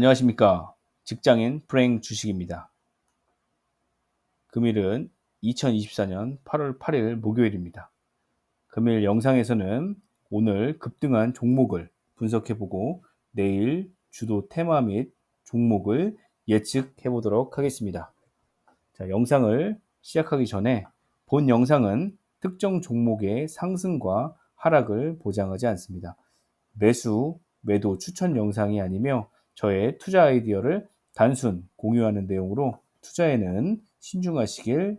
안녕하십니까. 직장인 프랭 주식입니다. 금일은 2024년 8월 8일 목요일입니다. 금일 영상에서는 오늘 급등한 종목을 분석해보고 내일 주도 테마 및 종목을 예측해 보도록 하겠습니다. 자, 영상을 시작하기 전에 본 영상은 특정 종목의 상승과 하락을 보장하지 않습니다. 매수, 매도 추천 영상이 아니며 저의 투자 아이디어를 단순 공유하는 내용으로 투자에는 신중하시길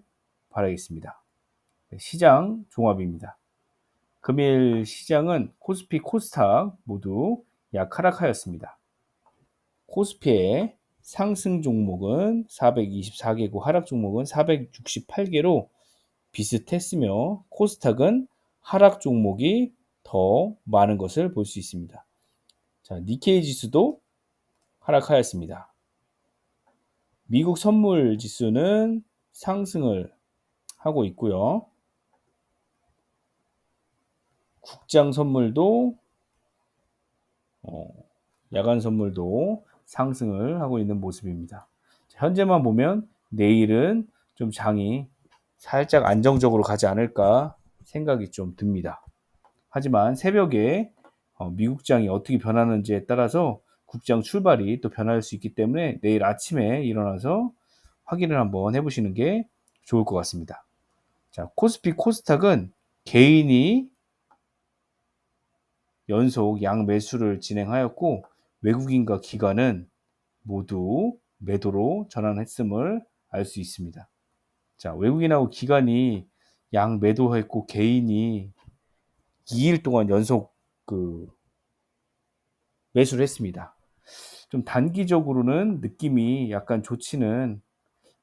바라겠습니다. 네, 시장 종합입니다. 금일 시장은 코스피, 코스닥 모두 약 하락하였습니다. 코스피의 상승 종목은 424개고 하락 종목은 468개로 비슷했으며 코스닥은 하락 종목이 더 많은 것을 볼 수 있습니다. 자, 니케이 지수도 하락하였습니다. 미국 선물 지수는 상승을 하고 있고요. 국장 선물도 어, 야간 선물도 상승을 하고 있는 모습입니다. 현재만 보면 내일은 좀 장이 살짝 안정적으로 가지 않을까 생각이 좀 듭니다. 하지만 새벽에 어, 미국장이 어떻게 변하는지에 따라서 국장 출발이 또 변할 수 있기 때문에 내일 아침에 일어나서 확인을 한번 해보시는 게 좋을 것 같습니다. 자, 코스피 코스닥은 개인이 연속 양 매수를 진행하였고 외국인과 기관은 모두 매도로 전환했음을 알 수 있습니다. 자, 외국인하고 기관이 양 매도했고 개인이 2일 동안 연속 그 매수를 했습니다. 좀 단기적으로는 느낌이 약간 좋지는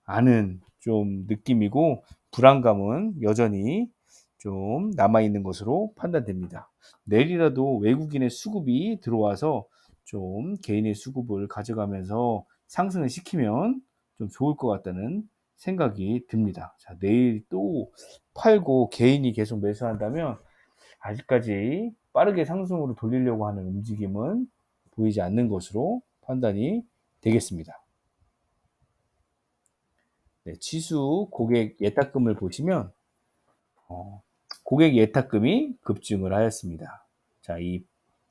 않은 좀 느낌이고 불안감은 여전히 좀 남아있는 것으로 판단됩니다. 내일이라도 외국인의 수급이 들어와서 좀 개인의 수급을 가져가면서 상승을 시키면 좀 좋을 것 같다는 생각이 듭니다. 자, 내일 또 팔고 개인이 계속 매수한다면 아직까지 빠르게 상승으로 돌리려고 하는 움직임은 보이지 않는 것으로 판단이 되겠습니다. 네, 지수 고객 예탁금을 보시면 어, 고객 예탁금이 급증을 하였습니다. 자, 이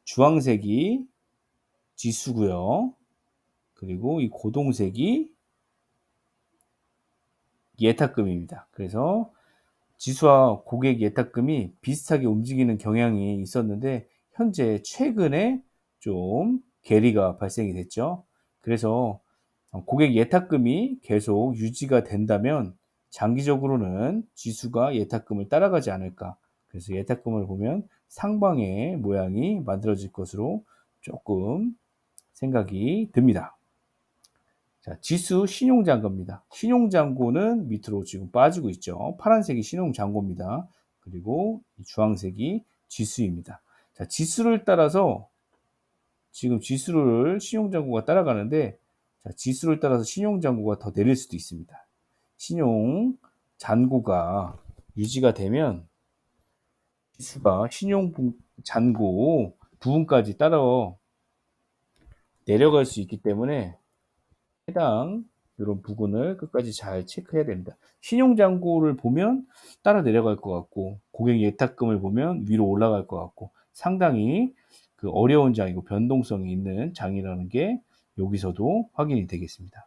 주황색이 지수고요. 그리고 이 고동색이 예탁금입니다. 그래서 지수와 고객 예탁금이 비슷하게 움직이는 경향이 있었는데 현재 최근에 좀 괴리가 발생이 됐죠. 그래서 고객 예탁금이 계속 유지가 된다면 장기적으로는 지수가 예탁금을 따라가지 않을까. 그래서 예탁금을 보면 상방의 모양이 만들어질 것으로 조금 생각이 듭니다. 자, 지수 신용잔고입니다. 신용잔고는 밑으로 지금 빠지고 있죠. 파란색이 신용잔고입니다. 그리고 주황색이 지수입니다. 자, 지수를 따라서 지금 지수를 신용장고가 따라가는데 자, 지수를 따라서 신용장고가 더 내릴 수도 있습니다. 신용잔고가 유지가 되면 지수가 신용잔고 부분까지 따라 내려갈 수 있기 때문에 해당 이런 부분을 끝까지 잘 체크해야 됩니다. 신용잔고를 보면 따라 내려갈 것 같고 고객 예탁금을 보면 위로 올라갈 것 같고 상당히 그 어려운 장이고 변동성이 있는 장이라는 게 여기서도 확인이 되겠습니다.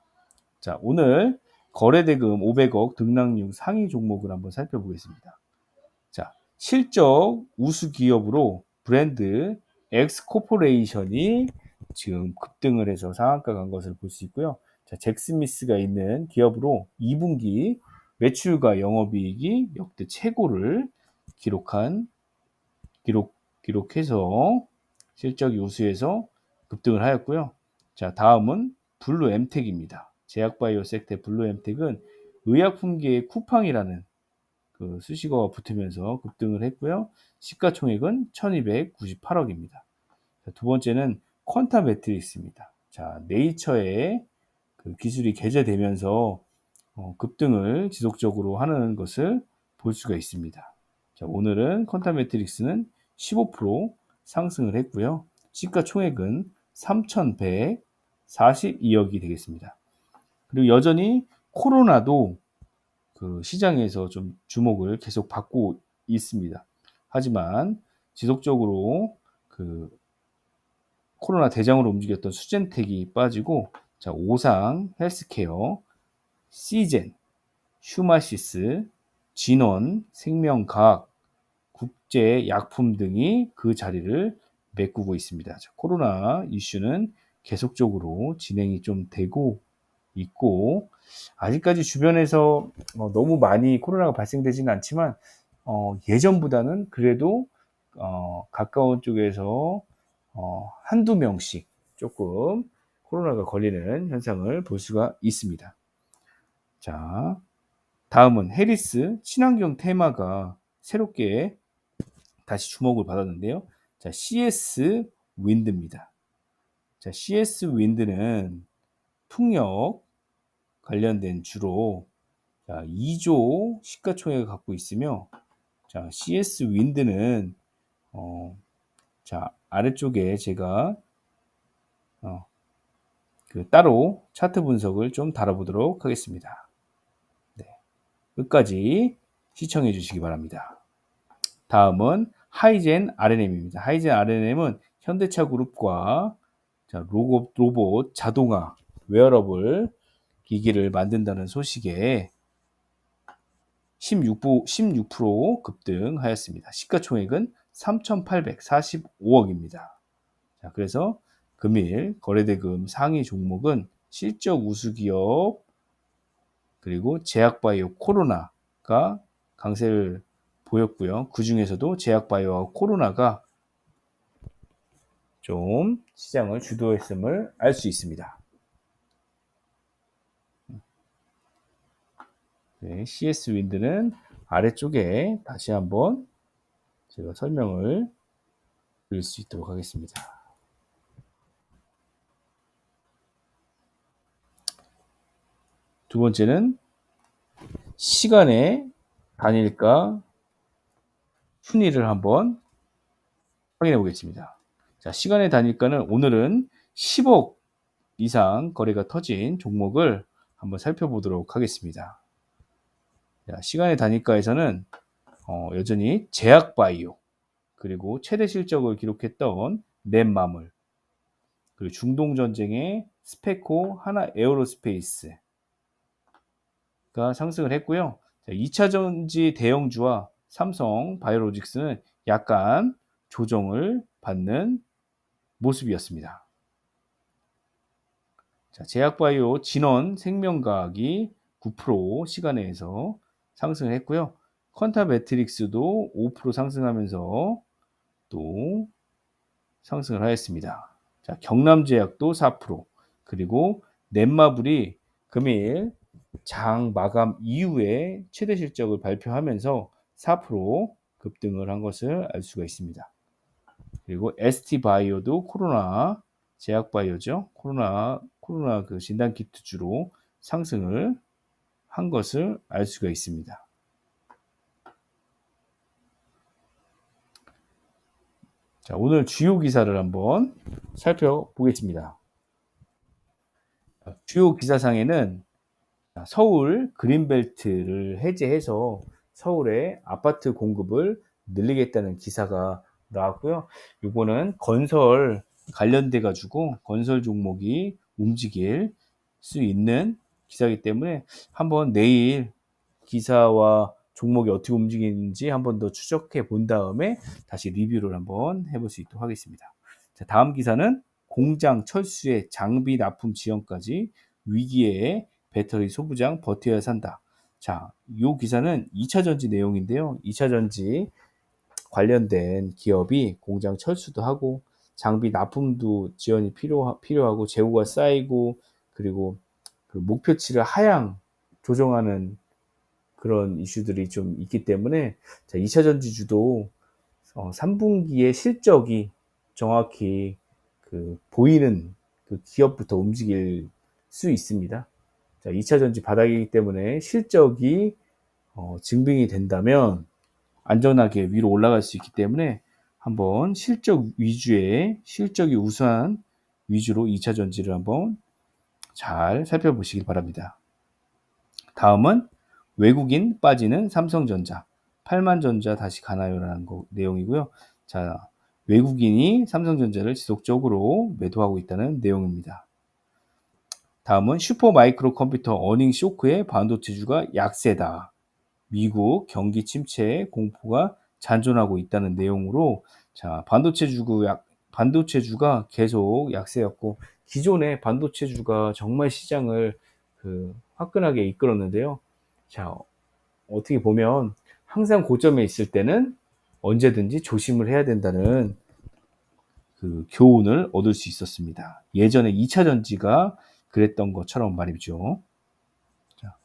자, 오늘 거래대금 500억 등락률 상위 종목을 한번 살펴보겠습니다. 자, 실적 우수 기업으로 브랜드 엑스코퍼레이션이 지금 급등을 해서 상한가 간 것을 볼 수 있고요. 자, 잭스미스가 있는 기업으로 2분기 매출과 영업이익이 역대 최고를 기록한 기록 기록해서 실적 요수에서 급등을 하였고요. 자, 다음은 블루 엠텍입니다. 제약바이오 섹터 블루 엠텍은 의약품계의 쿠팡이라는 그 수식어가 붙으면서 급등을 했고요. 시가총액은 1298억입니다. 자, 두 번째는 퀀타 매트릭스입니다. 자, 네이처의 그 기술이 개재되면서 어, 급등을 지속적으로 하는 것을 볼 수가 있습니다. 자, 오늘은 퀀타 매트릭스는 15% 상승을 했고요. 시가총액은 3,100 42억이 되겠습니다. 그리고 여전히 코로나도 그 시장에서 좀 주목을 계속 받고 있습니다. 하지만 지속적으로 그 코로나 대장으로 움직였던 수젠텍이 빠지고 자, 오상 헬스케어, 시젠, 휴마시스, 진원, 생명과학, 국제약품 등이 그 자리를 메꾸고 있습니다. 자, 코로나 이슈는 계속적으로 진행이 좀 되고 있고 아직까지 주변에서 어, 너무 많이 코로나가 발생되지는 않지만 어, 예전보다는 그래도 어, 가까운 쪽에서 어, 한두 명씩 조금 코로나가 걸리는 현상을 볼 수가 있습니다. 자, 다음은 해리스 친환경 테마가 새롭게 다시 주목을 받았는데요. 자, CS 윈드입니다. 자, CS 윈드는 풍력 관련된 주로 자, 2조 시가총액을 갖고 있으며 자, CS 윈드는 어, 자, 아래쪽에 제가 어, 그 따로 차트 분석을 좀 달아보도록 하겠습니다. 네. 끝까지 시청해 주시기 바랍니다. 다음은 하이젠 RNM입니다. 하이젠 RNM은 현대차 그룹과 자, 로봇, 자동화, 웨어러블 기기를 만든다는 소식에 16%, 16% 급등하였습니다. 시가총액은 3,845억입니다. 자, 그래서 금일 거래대금 상위 종목은 실적 우수 기업 그리고 제약바이오 코로나가 강세를 보였고요. 그 중에서도 제약바이오와 코로나가 좀 시장을 주도했음을 알 수 있습니다. 네, CS 윈드는 아래쪽에 다시 한번 제가 설명을 드릴 수 있도록 하겠습니다. 두 번째는 시간의 단일가 순위를 한번 확인해 보겠습니다. 자, 시간의 단일가는 오늘은 10억 이상 거래가 터진 종목을 한번 살펴보도록 하겠습니다. 자, 시간의 단일가에서는 어, 여전히 제약바이오 그리고 최대 실적을 기록했던 넷마물 그리고 중동 전쟁의 스페코 하나 에어로스페이스가 상승을 했고요. 자, 2차 전지 대형주와 삼성 바이오로직스는 약간 조정을 받는 모습이었습니다. 자, 제약바이오 진원 생명과학이 9% 시간에서 상승을 했고요. 컨타 매트릭스도 5% 상승하면서 또 상승을 하였습니다. 자, 경남제약도 4% 그리고 넷마블이 금일 장 마감 이후에 최대 실적을 발표하면서 4% 급등을 한 것을 알 수가 있습니다. 그리고 ST바이오도 코로나 제약 바이오죠. 코로나 코로나 그 진단 키트주로 상승을 한 것을 알 수가 있습니다. 자, 오늘 주요 기사를 한번 살펴보겠습니다. 주요 기사상에는 서울 그린벨트를 해제해서 서울의 아파트 공급을 늘리겠다는 기사가 나왔고요. 이거는 건설 관련돼 가지고 건설 종목이 움직일 수 있는 기사이기 때문에 한번 내일 기사와 종목이 어떻게 움직이는지 한번 더 추적해 본 다음에 다시 리뷰를 한번 해볼 수 있도록 하겠습니다. 자, 다음 기사는 공장 철수의 장비 납품 지연까지 위기에 배터리 소부장 버텨야 산다. 자, 이 기사는 2차 전지 내용인데요. 2차 전지 관련된 기업이 공장 철수도 하고 장비 납품도 지원이 필요, 필요하고 재고가 쌓이고 그리고 그 목표치를 하향 조정하는 그런 이슈들이 좀 있기 때문에 자, 2차 전지주도 어, 3분기의 실적이 정확히 그 보이는 그 기업부터 움직일 수 있습니다. 자, 2차 전지 바닥이기 때문에 실적이 어, 증빙이 된다면 안전하게 위로 올라갈 수 있기 때문에 한번 실적 위주의 실적이 우수한 위주로 2차 전지를 한번 잘 살펴보시길 바랍니다. 다음은 외국인 빠지는 삼성전자. 8만 전자 다시 가나요라는 거, 내용이고요. 자, 외국인이 삼성전자를 지속적으로 매도하고 있다는 내용입니다. 다음은 슈퍼 마이크로 컴퓨터 어닝 쇼크에 반도체주가 약세다. 미국 경기 침체 공포가 잔존하고 있다는 내용으로 자, 반도체주가 약, 반도체주가 계속 약세였고 기존의 반도체주가 정말 시장을 그 화끈하게 이끌었는데요. 자, 어떻게 보면 항상 고점에 있을 때는 언제든지 조심을 해야 된다는 그 교훈을 얻을 수 있었습니다. 예전에 2차 전지가 그랬던 것처럼 말이죠. 자,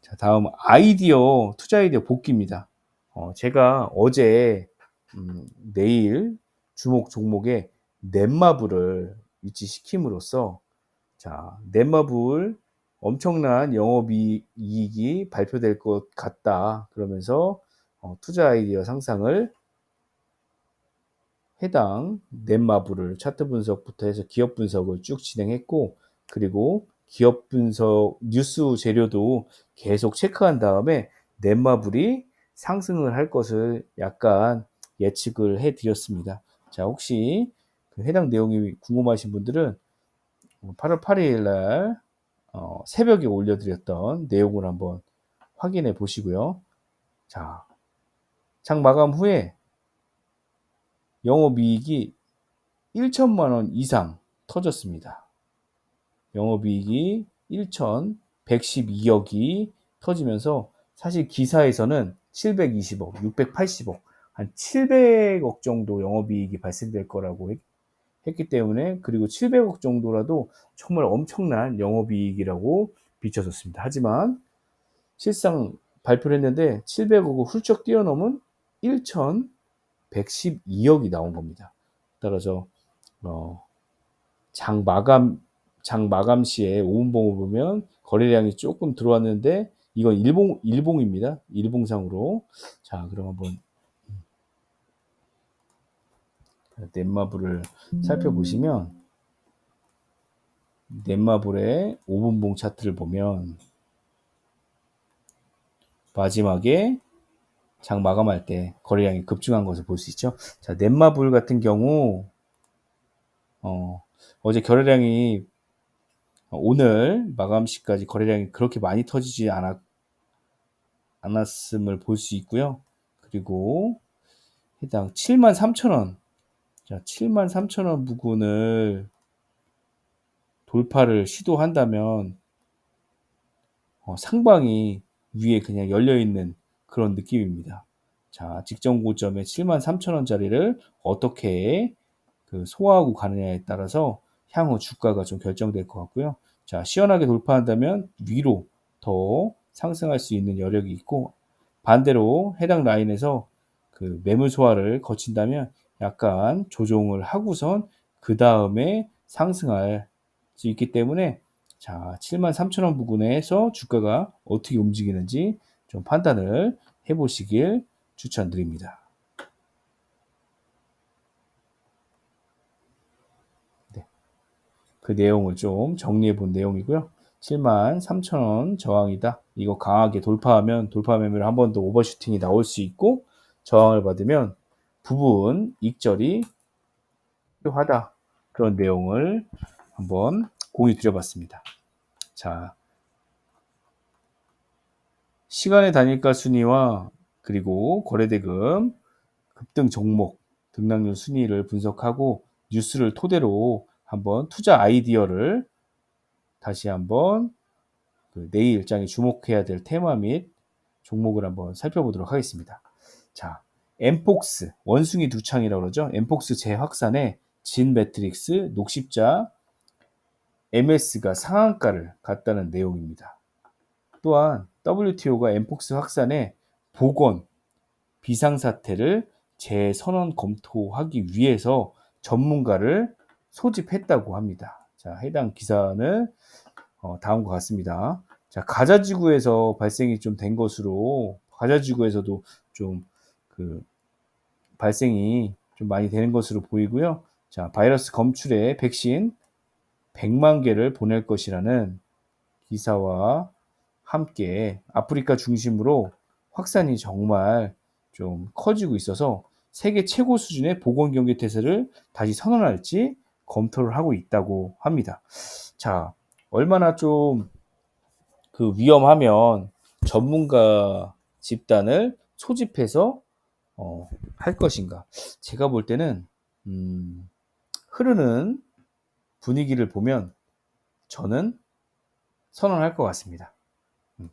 자 다음 아이디어 투자 아이디어 복귀입니다. 어, 제가 어제 음, 내일 주목 종목에 넷마블을 위치시킴으로써 자 넷마블 엄청난 영업이익이 발표될 것 같다. 그러면서 어, 투자 아이디어 상상을 해당 넷마블을 차트 분석부터 해서 기업 분석을 쭉 진행했고 그리고 기업 분석 뉴스 재료도 계속 체크한 다음에 넷마블이 상승을 할 것을 약간 예측을 해 드렸습니다. 자, 혹시 그 해당 내용이 궁금하신 분들은 8월 8일 날 어, 새벽에 올려드렸던 내용을 한번 확인해 보시고요. 자, 장 마감 후에 영업이익이 1천만 원 이상 터졌습니다. 영업이익이 1,112억이 터지면서 사실 기사에서는 720억, 680억, 한 700억 정도 영업이익이 발생될 거라고 했기 때문에 그리고 700억 정도라도 정말 엄청난 영업이익이라고 비춰졌습니다. 하지만 실상 발표를 했는데 700억을 훌쩍 뛰어넘은 1,112억이 나온 겁니다. 따라서 어, 장 마감 장 마감 시에 5분봉을 보면 거래량이 조금 들어왔는데 이건 일봉 일봉입니다. 일봉상으로 자 그럼 한번 넷마블을 살펴보시면 넷마블의 5분봉 차트를 보면 마지막에 장 마감할 때 거래량이 급증한 것을 볼 수 있죠. 자, 넷마블 같은 경우 어, 어제 거래량이 오늘 마감 시까지 거래량이 그렇게 많이 터지지 않았, 않았음을 볼 수 있고요. 그리고 해당 7만 3천 원 자, 7만 3천 원 부근을 돌파를 시도한다면 어, 상방이 위에 그냥 열려 있는 그런 느낌입니다. 자, 직전 고점에 7만 3천 원짜리를 어떻게 그 소화하고 가느냐에 따라서 향후 주가가 좀 결정될 것 같고요. 자, 시원하게 돌파한다면 위로 더 상승할 수 있는 여력이 있고 반대로 해당 라인에서 그 매물 소화를 거친다면 약간 조정을 하고선 그 다음에 상승할 수 있기 때문에 자 73,000원 부근에서 주가가 어떻게 움직이는지 좀 판단을 해 보시길 추천드립니다. 네. 그 내용을 좀 정리해 본 내용이고요. 73,000원 저항이다. 이거 강하게 돌파하면 돌파 매매를 한 번 더 오버슈팅이 나올 수 있고 저항을 받으면 부분 익절이 필요하다. 그런 내용을 한번 공유 드려봤습니다. 자, 시간의 단일가 순위와 그리고 거래대금, 급등 종목, 등락률 순위를 분석하고 뉴스를 토대로 한번 투자 아이디어를 다시 한번 그 내일 일장에 주목해야 될 테마 및 종목을 한번 살펴보도록 하겠습니다. 자, 엠폭스, 원숭이 두창이라고 그러죠. 엠폭스 재확산에 진 매트릭스, 녹십자, MS가 상한가를 갔다는 내용입니다. 또한 WTO가 엠폭스 확산에 보건, 비상사태를 재선언 검토하기 위해서 전문가를 소집했다고 합니다. 자, 해당 기사는 어, 다음과 같습니다. 자, 가자 지구에서 발생이 좀 된 것으로 가자 지구에서도 좀 그 발생이 좀 많이 되는 것으로 보이고요. 자, 바이러스 검출에 백신 100만 개를 보낼 것이라는 기사와 함께 아프리카 중심으로 확산이 정말 좀 커지고 있어서 세계 최고 수준의 보건 경계 태세를 다시 선언할지 검토를 하고 있다고 합니다. 자, 얼마나 좀 그 위험하면 전문가 집단을 소집해서 어, 할 것인가? 제가 볼 때는 음, 흐르는 분위기를 보면 저는 선언할 것 같습니다. 음,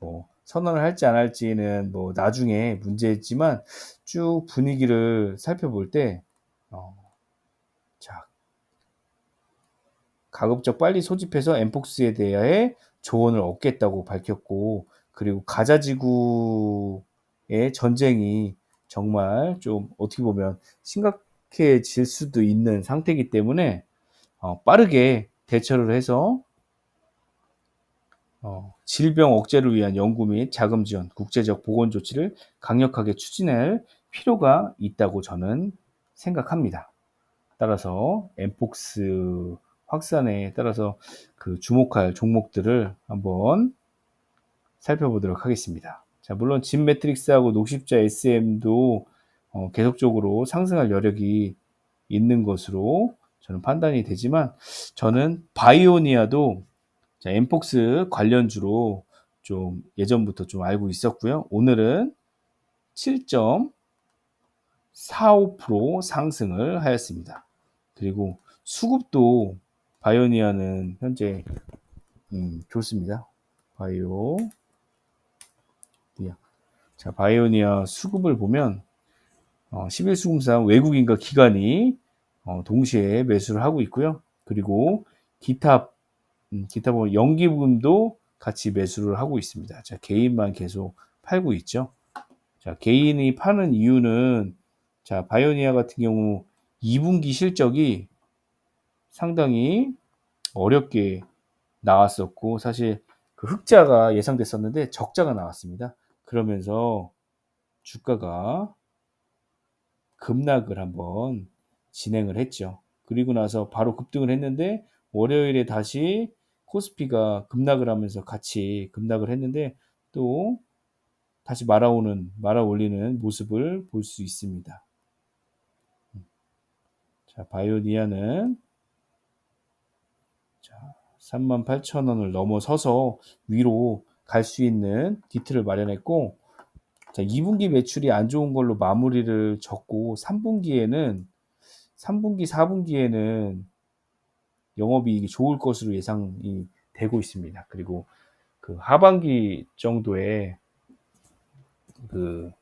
뭐 선언을 할지 안 할지는 뭐 나중에 문제지만 쭉 분위기를 살펴볼 때 어, 자, 가급적 빨리 소집해서 엠폭스에 대해 조언을 얻겠다고 밝혔고 그리고 가자 지구의 전쟁이 정말 좀 어떻게 보면 심각해질 수도 있는 상태이기 때문에 어, 빠르게 대처를 해서 어, 질병 억제를 위한 연구 및 자금 지원, 국제적 보건 조치를 강력하게 추진할 필요가 있다고 저는 생각합니다. 따라서 엠폭스 확산에 따라서 그 주목할 종목들을 한번 살펴보도록 하겠습니다. 자, 물론 진 매트릭스하고 녹십자 SM도 어, 계속적으로 상승할 여력이 있는 것으로 저는 판단이 되지만 저는 바이오니아도 자, 엠폭스 관련주로 좀 예전부터 좀 알고 있었고요. 오늘은 7.45% 상승을 하였습니다. 그리고 수급도 바이오니아는 현재 음, 좋습니다. 바이오 자, 바이오니아 수급을 보면 어, 11수금상 외국인과 기관이 어, 동시에 매수를 하고 있고요. 그리고 기타 음, 기타 뭐 연기 부분도 같이 매수를 하고 있습니다. 자, 개인만 계속 팔고 있죠. 자, 개인이 파는 이유는 자, 바이오니아 같은 경우 2분기 실적이 상당히 어렵게 나왔었고 사실 그 흑자가 예상됐었는데 적자가 나왔습니다. 그러면서 주가가 급락을 한번 진행을 했죠. 그리고 나서 바로 급등을 했는데 월요일에 다시 코스피가 급락을 하면서 같이 급락을 했는데 또 다시 말아오는 말아 올리는 모습을 볼 수 있습니다. 자, 바이오니아는 자, 38,000원을 넘어서서 위로 갈 수 있는 디트를 마련했고 자, 2분기 매출이 안 좋은 걸로 마무리를 졌고 3분기에는 3분기, 4분기에는 영업이익이 좋을 것으로 예상이 되고 있습니다. 그리고 그 하반기 정도에 그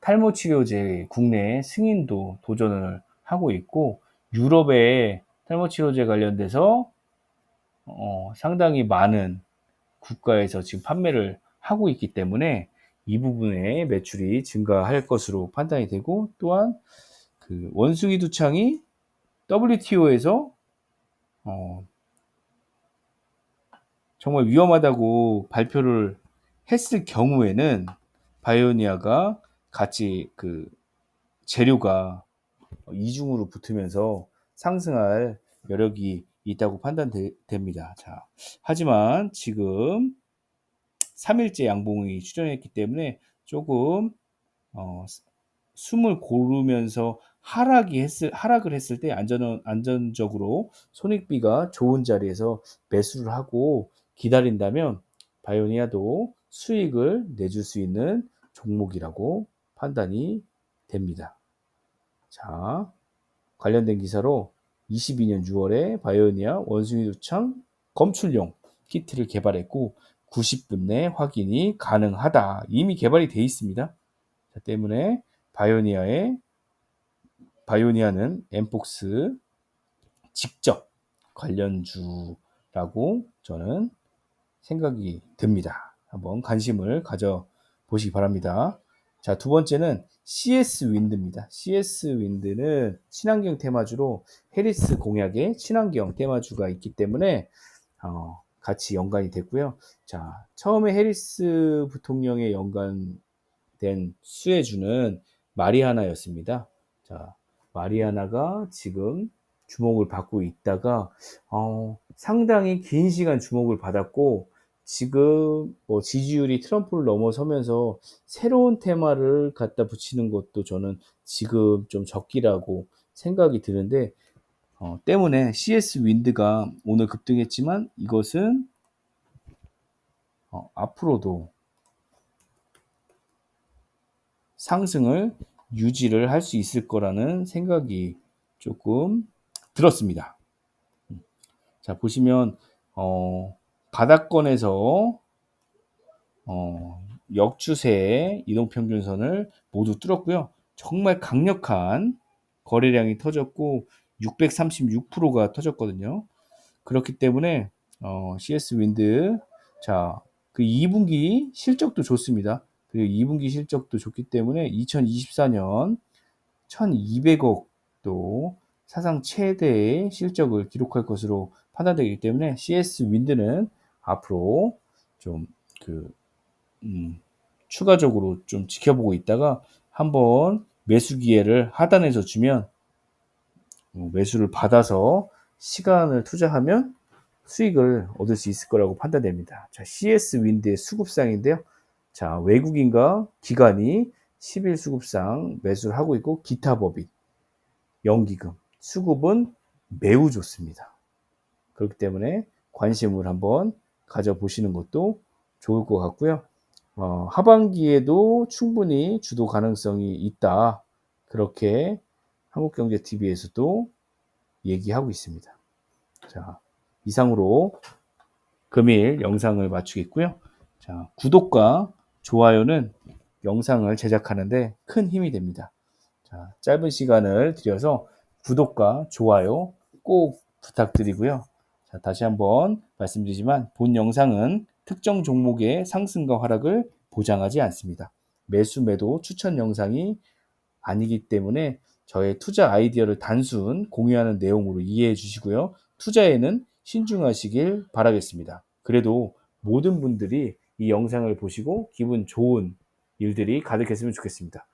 탈모 치료제 국내 승인도 도전을 하고 있고 유럽의 탈모 치료제 관련돼서 어, 상당히 많은 국가에서 지금 판매를 하고 있기 때문에 이 부분의 매출이 증가할 것으로 판단이 되고 또한 그 원숭이 두창이 WTO에서 어, 정말 위험하다고 발표를 했을 경우에는 바이오니아가 같이 그 재료가 이중으로 붙으면서 상승할 여력이 있다고 판단됩니다. 자, 하지만 지금 3일째 양봉이 출현했기 때문에 조금 어, 숨을 고르면서 하락이 했을 하락을 했을 때 안전 안전적으로 손익비가 좋은 자리에서 매수를 하고 기다린다면 바이오니아도 수익을 내줄 수 있는 종목이라고 판단이 됩니다. 자, 관련된 기사로 22년 6월에 바이오니아 원숭이 두창 검출용 키트를 개발했고 90분 내 확인이 가능하다. 이미 개발이 되어 있습니다. 자, 때문에 바이오니아의 바이오니아는 엠폭스 직접 관련주라고 저는 생각이 듭니다. 한번 관심을 가져 보시기 바랍니다. 자, 두 번째는 CS 윈드입니다. CS 윈드는 친환경 테마주로 해리스 공약의 친환경 테마주가 있기 때문에 어, 같이 연관이 됐고요. 자, 처음에 해리스 부통령에 연관된 수혜주는 마리아나였습니다. 자, 마리아나가 지금 주목을 받고 있다가 어, 상당히 긴 시간 주목을 받았고 지금 뭐 지지율이 트럼프를 넘어서면서 새로운 테마를 갖다 붙이는 것도 저는 지금 좀 적기라고 생각이 드는데 어, 때문에 CS 윈드가 오늘 급등했지만 이것은 어, 앞으로도 상승을 유지를 할 수 있을 거라는 생각이 조금 들었습니다. 자, 보시면, 어, 바닥권에서, 어, 역추세 이동평균선을 모두 뚫었고요. 정말 강력한 거래량이 터졌고, 636%가 터졌거든요. 그렇기 때문에, 어, CS 윈드, 자, 그 2분기 실적도 좋습니다. 그리고 2분기 실적도 좋기 때문에 2024년 1200억도 사상 최대의 실적을 기록할 것으로 판단되기 때문에 CS 윈드는 앞으로 좀 그, 음, 추가적으로 좀 지켜보고 있다가 한번 매수 기회를 하단에서 주면 어, 매수를 받아서 시간을 투자하면 수익을 얻을 수 있을 거라고 판단됩니다. 자, CS 윈드의 수급상인데요. 자, 외국인과 기관이 10일 수급상 매수를 하고 있고 기타 법인, 연기금, 수급은 매우 좋습니다. 그렇기 때문에 관심을 한번 가져보시는 것도 좋을 것 같고요. 어, 하반기에도 충분히 주도 가능성이 있다. 그렇게 한국경제TV에서도 얘기하고 있습니다. 자, 이상으로 금일 영상을 마치겠고요. 자, 구독과 좋아요는 영상을 제작하는데 큰 힘이 됩니다. 자, 짧은 시간을 들여서 구독과 좋아요 꼭 부탁드리고요. 자, 다시 한번 말씀드리지만 본 영상은 특정 종목의 상승과 하락을 보장하지 않습니다. 매수 매도 추천 영상이 아니기 때문에 저의 투자 아이디어를 단순 공유하는 내용으로 이해해 주시고요. 투자에는 신중하시길 바라겠습니다. 그래도 모든 분들이 이 영상을 보시고 기분 좋은 일들이 가득했으면 좋겠습니다.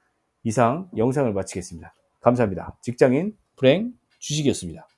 이상 영상을 마치겠습니다. 감사합니다. 직장인 불행 주식이었습니다.